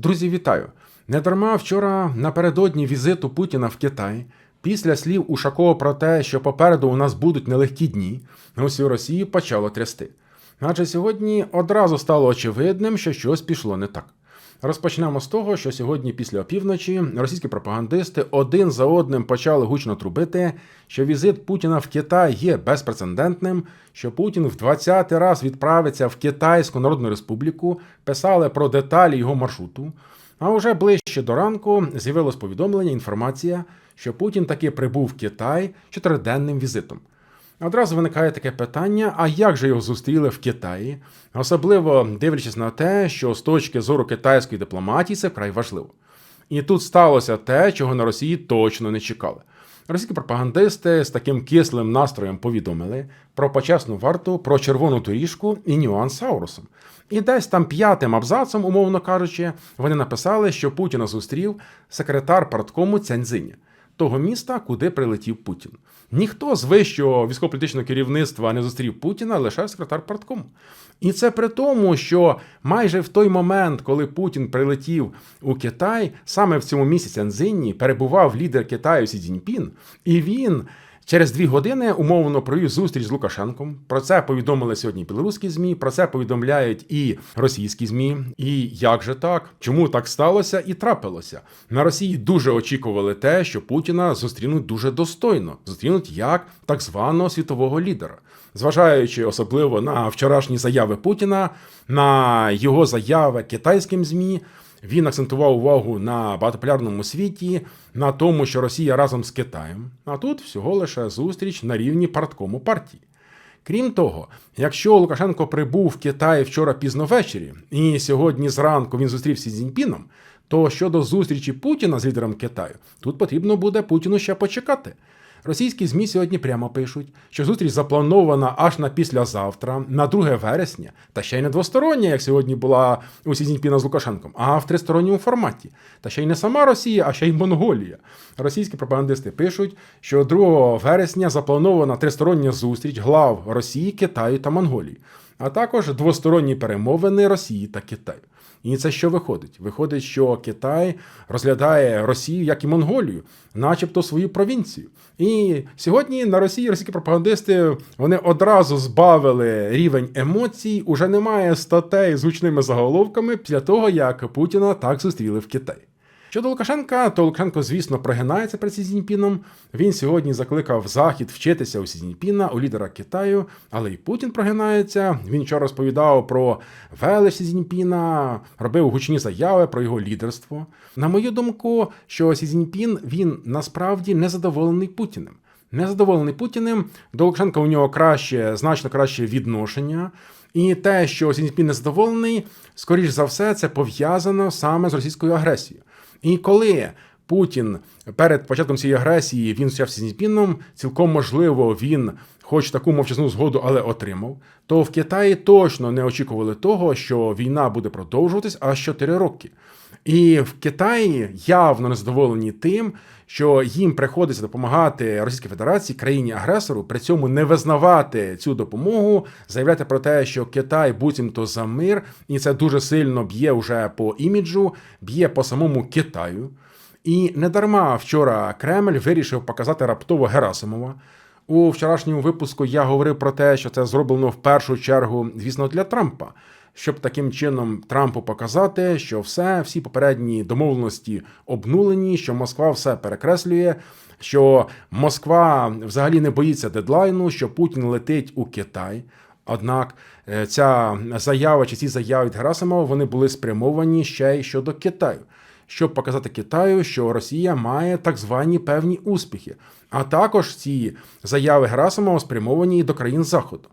Друзі, вітаю! Недарма вчора напередодні візиту Путіна в Китай, після слів Ушакова про те, що попереду у нас будуть нелегкі дні, усю Росію почало трясти. Адже сьогодні одразу стало очевидним, що щось пішло не так. Розпочнемо з того, що сьогодні, після опівночі, російські пропагандисти один за одним почали гучно трубити, що візит Путіна в Китай є безпрецедентним, що Путін в 20-й раз відправиться в Китайську Народну Республіку, писали про деталі його маршруту. А вже ближче до ранку з'явилось повідомлення, інформація, що Путін таки прибув в Китай чотириденним візитом. Одразу виникає таке питання: а як же його зустріли в Китаї? Особливо дивлячись на те, що з точки зору китайської дипломатії це вкрай важливо. І тут сталося те, чого на Росії точно не чекали. Російські пропагандисти з таким кислим настроєм повідомили про почесну варту, про червону доріжку і нюанс з Аурусом. І десь там п'ятим абзацом, умовно кажучи, вони написали, що Путіна зустрів секретар парткому Цяньзиня, того міста, куди прилетів Путін. Ніхто з вищого військово-політичного керівництва не зустрів Путіна, лише секретар парткому. І це при тому, що майже в той момент, коли Путін прилетів у Китай, саме в цьому місяці Цянзинні перебував лідер Китаю Сі Цзіньпін, і він. Через дві години умовно провів зустріч з Лукашенком. Про це повідомили сьогодні білоруські змі. Про це повідомляють і російські змі. І як же так? Чому так сталося і трапилося? На Росії дуже очікували те, що Путіна зустрінуть дуже достойно, зустрінуть як так званого світового лідера, зважаючи особливо на вчорашні заяви Путіна, на його заяви китайським змі. Він акцентував увагу на багатополярному світі, на тому, що Росія разом з Китаєм, а тут всього лише зустріч на рівні парткому партії. Крім того, якщо Лукашенко прибув в Китай вчора пізно ввечері, і сьогодні зранку він зустрівся з Зіньпіном, то щодо зустрічі Путіна з лідером Китаю, тут потрібно буде Путіну ще почекати. Російські ЗМІ сьогодні прямо пишуть, що зустріч запланована аж на післязавтра, на 2 вересня, та ще й не двостороння, як сьогодні була у Сізіньпіна з Лукашенком, а в тристоронньому форматі. Та ще й не сама Росія, а ще й Монголія. Російські пропагандисти пишуть, що 2 вересня запланована тристороння зустріч глав Росії, Китаю та Монголії, а також двосторонні перемовини Росії та Китаю. І це що виходить? Виходить, що Китай розглядає Росію як і Монголію, начебто свою провінцію. І сьогодні на Росії російські пропагандисти вони одразу збавили рівень емоцій. Уже немає статей з гучними заголовками після того, як Путіна так зустріли в Китаї. Щодо Лукашенка, то Лукашенко, звісно, прогинається перед Сі Цзіньпіном. Він сьогодні закликав Захід вчитися у Сі Цзіньпіна, у лідера Китаю, але і Путін прогинається. Він вчора розповідав про велич Сі Цзіньпіна, робив гучні заяви про його лідерство. На мою думку, що Сі Цзіньпін, він насправді незадоволений Путіним. Незадоволений Путіним, до Лукашенка у нього краще, значно краще відношення. І те, що Сі Цзіньпін незадоволений, скоріш за все, це пов'язано саме з російською агресією. І коли Путін перед початком цієї агресії він зустрівся з Цзіньпіном, цілком можливо, він, хоч таку мовчазну згоду, але отримав, то в Китаї точно не очікували того, що війна буде продовжуватись аж 4 роки. І в Китаї явно незадоволені тим, що їм приходиться допомагати Російській Федерації, країні-агресору, при цьому не визнавати цю допомогу, заявляти про те, що Китай буцімто за мир, і це дуже сильно б'є вже по іміджу, б'є по самому Китаю. І недарма вчора Кремль вирішив показати раптово Герасимова. У вчорашньому випуску я говорив про те, що це зроблено в першу чергу, звісно, для Трампа щоб таким чином Трампу показати, що все, всі попередні домовленості обнулені, що Москва все перекреслює, що Москва взагалі не боїться дедлайну, що Путін летить у Китай. Однак е, ця заява чи ці заяви від Герасимова вони були спрямовані ще й щодо Китаю. Щоб показати Китаю, що Росія має так звані певні успіхи, а також ці заяви Герасимова спрямовані і до країн Заходу.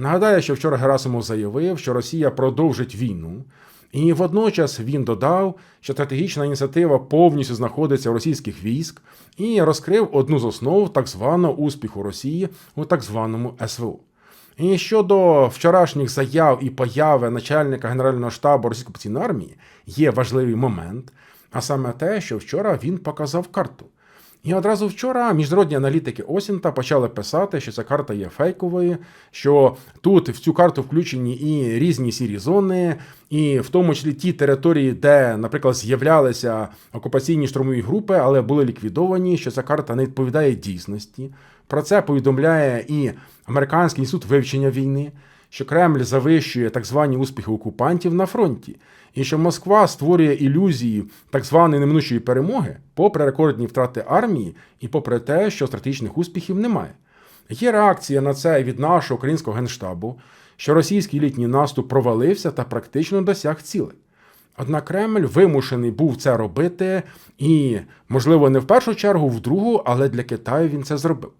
Нагадаю, що вчора Герасимов заявив, що Росія продовжить війну, і водночас він додав, що стратегічна ініціатива повністю знаходиться в російських військ і розкрив одну з основ так званого успіху Росії у так званому СВО. І щодо вчорашніх заяв і появи начальника Генерального штабу Російської армії є важливий момент, а саме те, що вчора він показав карту. І одразу вчора міжнародні аналітики Осінта почали писати, що ця карта є фейковою, що тут в цю карту включені і різні сірі зони, і в тому числі ті території, де, наприклад, з'являлися окупаційні штурмові групи, але були ліквідовані, що ця карта не відповідає дійсності. Про це повідомляє і Американський інститут вивчення війни, що Кремль завищує так звані успіхи окупантів на фронті, і що Москва створює ілюзії так званої неминучої перемоги, попри рекордні втрати армії, і попри те, що стратегічних успіхів немає. Є реакція на це від нашого українського генштабу, що російський літній наступ провалився та практично досяг цілей. Однак Кремль вимушений був це робити, і, можливо, не в першу чергу, в другу, але для Китаю він це зробив.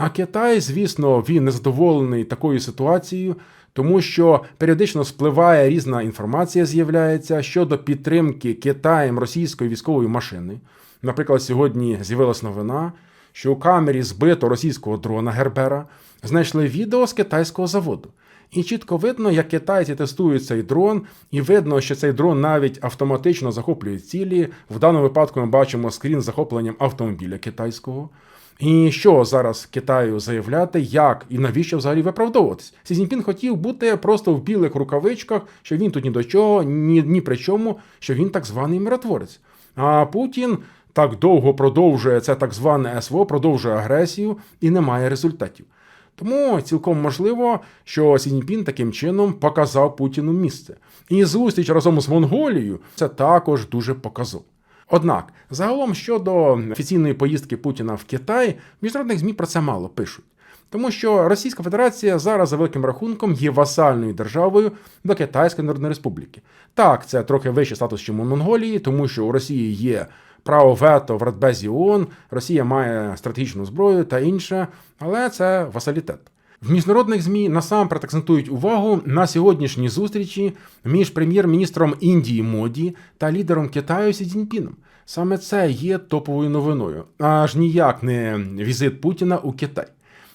А Китай, звісно, він незадоволений такою ситуацією, тому що періодично спливає різна інформація, з'являється щодо підтримки Китаєм російської військової машини. Наприклад, сьогодні з'явилась новина, що у камері збито російського дрона Гербера знайшли відео з китайського заводу. І чітко видно, як китайці тестують цей дрон, і видно, що цей дрон навіть автоматично захоплює цілі. В даному випадку ми бачимо скрін з захопленням автомобіля китайського. І що зараз Китаю заявляти, як і навіщо взагалі виправдовуватись? Сі Цзіньпін хотів бути просто в білих рукавичках, що він тут ні до чого, ні, ні при чому, що він так званий миротворець. А Путін так довго продовжує це так зване СВО, продовжує агресію і не має результатів. Тому цілком можливо, що Сі Цзіньпін таким чином показав Путіну місце. І зустріч разом з Монголією це також дуже показово. Однак, загалом щодо офіційної поїздки Путіна в Китай, міжнародних ЗМІ про це мало пишуть. Тому що Російська Федерація зараз за великим рахунком є васальною державою до Китайської Народної Республіки. Так, це трохи вищий статус, ніж у Монголії, тому що у Росії є право вето в Радбезі ООН, Росія має стратегічну зброю та інше, але це васалітет. В міжнародних змі насамперед акцентують увагу на сьогоднішній зустрічі між прем'єр-міністром Індії Моді та лідером Китаю Сі Цзіньпіном. Саме це є топовою новиною, аж ніяк не візит Путіна у Китай.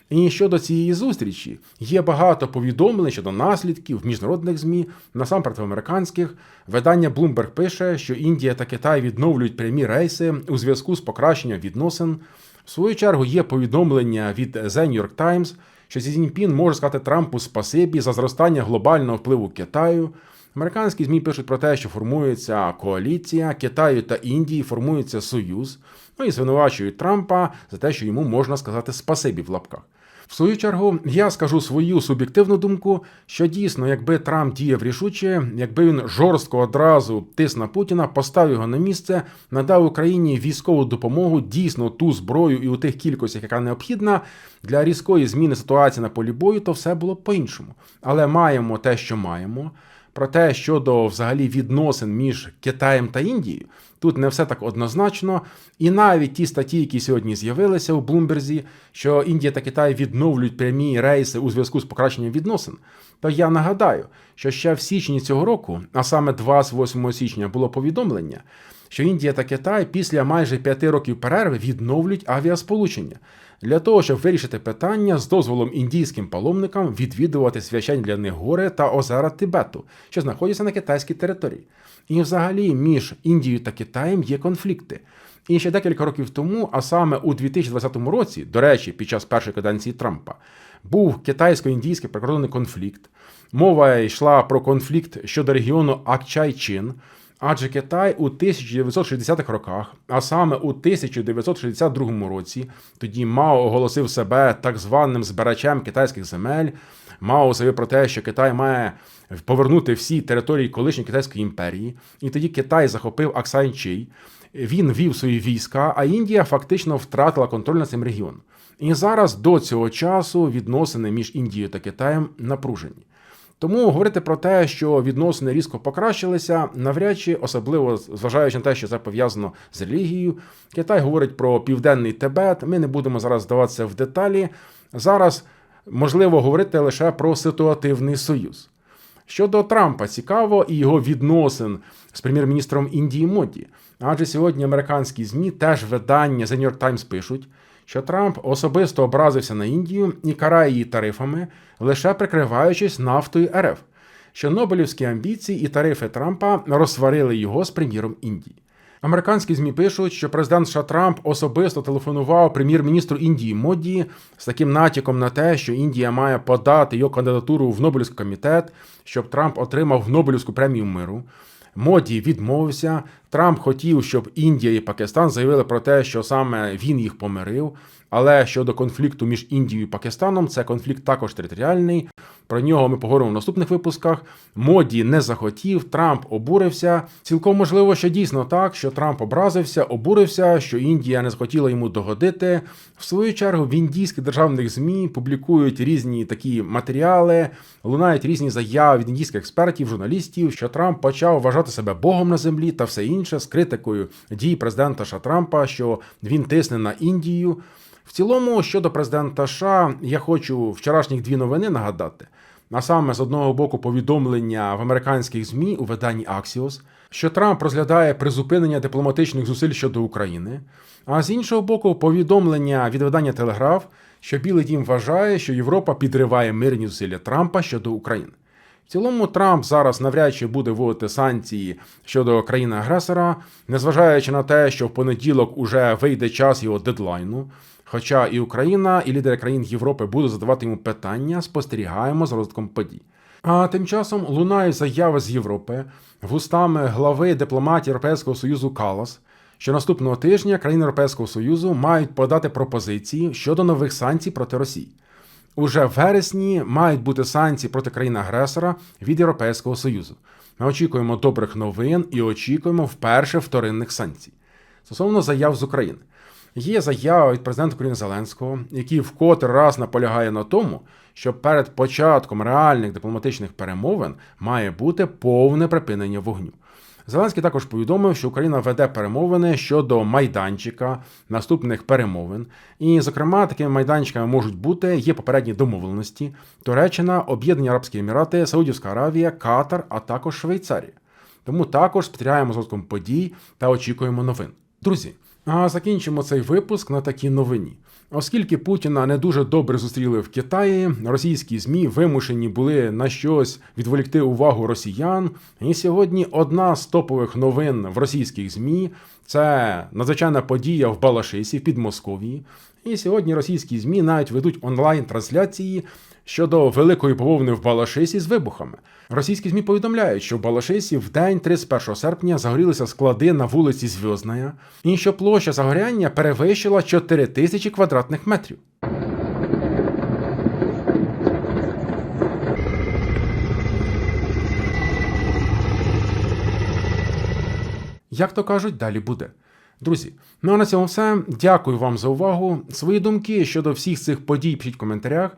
І щодо цієї зустрічі є багато повідомлень щодо наслідків міжнародних змі, насамперед в американських. Видання Bloomberg пише, що Індія та Китай відновлюють прямі рейси у зв'язку з покращенням відносин. В свою чергу є повідомлення від The New York Times, що Сі Цзіньпін може сказати Трампу спасибі за зростання глобального впливу Китаю. Американські ЗМІ пишуть про те, що формується коаліція Китаю та Індії, формується союз. Ну і звинувачують Трампа за те, що йому можна сказати спасибі в лапках. В свою чергу я скажу свою суб'єктивну думку, що дійсно, якби Трамп діяв рішуче, якби він жорстко одразу тис на Путіна, поставив його на місце, надав Україні військову допомогу, дійсно ту зброю і у тих кількостях, яка необхідна для різкої зміни ситуації на полі бою, то все було по-іншому. Але маємо те, що маємо. Про те, щодо взагалі відносин між Китаєм та Індією, тут не все так однозначно. І навіть ті статті, які сьогодні з'явилися у Блумберзі, що Індія та Китай відновлюють прямі рейси у зв'язку з покращенням відносин. То я нагадаю, що ще в січні цього року, а саме 28 січня, було повідомлення, що Індія та Китай після майже п'яти років перерви відновлюють авіасполучення для того, щоб вирішити питання з дозволом індійським паломникам відвідувати священні для них гори та озера Тибету, що знаходяться на китайській території. І, взагалі, між Індією та Китаєм є конфлікти. І ще декілька років тому, а саме у 2020 році, до речі, під час першої каденції Трампа, був китайсько-індійський прикордонний конфлікт. Мова йшла про конфлікт щодо регіону Акчай-Чин, Адже Китай у 1960-х роках, а саме у 1962 році, тоді Мао оголосив себе так званим збирачем китайських земель. Мао заявив про те, що Китай має повернути всі території колишньої китайської імперії, і тоді Китай захопив Аксайнчий. Він вів свої війська, а Індія фактично втратила контроль над цим регіоном. І зараз до цього часу відносини між Індією та Китаєм напружені. Тому говорити про те, що відносини різко покращилися, навряд чи особливо зважаючи на те, що це пов'язано з релігією. Китай говорить про південний Тибет. Ми не будемо зараз здаватися в деталі. Зараз можливо говорити лише про ситуативний союз. Щодо Трампа, цікаво і його відносин з прем'єр-міністром Індії Моді. Адже сьогодні американські ЗМІ теж видання The New York Times пишуть, що Трамп особисто образився на Індію і карає її тарифами, лише прикриваючись нафтою РФ, що Нобелівські амбіції і тарифи Трампа розсварили його з прем'єром Індії. Американські ЗМІ пишуть, що президент США Трамп особисто телефонував прем'єр-міністру Індії Моді з таким натяком на те, що Індія має подати його кандидатуру в Нобелівський комітет, щоб Трамп отримав Нобелівську премію миру. Моді відмовився. Трамп хотів, щоб Індія і Пакистан заявили про те, що саме він їх помирив. Але щодо конфлікту між Індією і Пакистаном, це конфлікт також територіальний. Про нього ми поговоримо в наступних випусках. Моді не захотів, Трамп обурився. Цілком можливо, що дійсно так, що Трамп образився, обурився, що Індія не захотіла йому догодити. В свою чергу в індійських державних змі публікують різні такі матеріали, лунають різні заяви від індійських експертів, журналістів, що Трамп почав вважати себе Богом на землі та все інше з критикою дій президента США Трампа, що він тисне на Індію. В цілому, щодо президента США, я хочу вчорашніх дві новини нагадати. А саме з одного боку повідомлення в американських ЗМІ у виданні Axios, що Трамп розглядає призупинення дипломатичних зусиль щодо України. А з іншого боку, повідомлення від видання Телеграф, що Білий Дім вважає, що Європа підриває мирні зусилля Трампа щодо України. В цілому Трамп зараз навряд чи буде вводити санкції щодо країни-агресора, незважаючи на те, що в понеділок уже вийде час його дедлайну. Хоча і Україна, і лідери країн Європи будуть задавати йому питання, спостерігаємо за розвитком подій. А тим часом лунають заяви з Європи вустами глави дипломатії Європейського Союзу Калас, що наступного тижня країни Європейського Союзу мають подати пропозиції щодо нових санкцій проти Росії. Уже в вересні мають бути санкції проти країни-агресора від Європейського Союзу. Ми очікуємо добрих новин і очікуємо вперше вторинних санкцій. Стосовно заяв з України. Є заява від президента України Зеленського, який вкотре раз наполягає на тому, що перед початком реальних дипломатичних перемовин має бути повне припинення вогню. Зеленський також повідомив, що Україна веде перемовини щодо майданчика наступних перемовин. І, зокрема, такими майданчиками можуть бути є попередні домовленості: Туреччина, Об'єднані Арабські Емірати, Саудівська Аравія, Катар, а також Швейцарія. Тому також спостерігаємо розвитком подій та очікуємо новин. Друзі, а закінчимо цей випуск на такій новині. Оскільки Путіна не дуже добре зустріли в Китаї, російські ЗМІ вимушені були на щось відволікти увагу росіян. І сьогодні одна з топових новин в російських ЗМІ це надзвичайна подія в Балашисі в Підмосков'ї. І сьогодні російські ЗМІ навіть ведуть онлайн-трансляції щодо великої бавовни в Балашисі з вибухами. Російські ЗМІ повідомляють, що в Балашисі в день 31 серпня загорілися склади на вулиці Зв'язная, і що площа загоряння перевищила 4 тисячі квадратних метрів. Як то кажуть, далі буде. Друзі, ну а на цьому все. Дякую вам за увагу. Свої думки щодо всіх цих подій пишіть в коментарях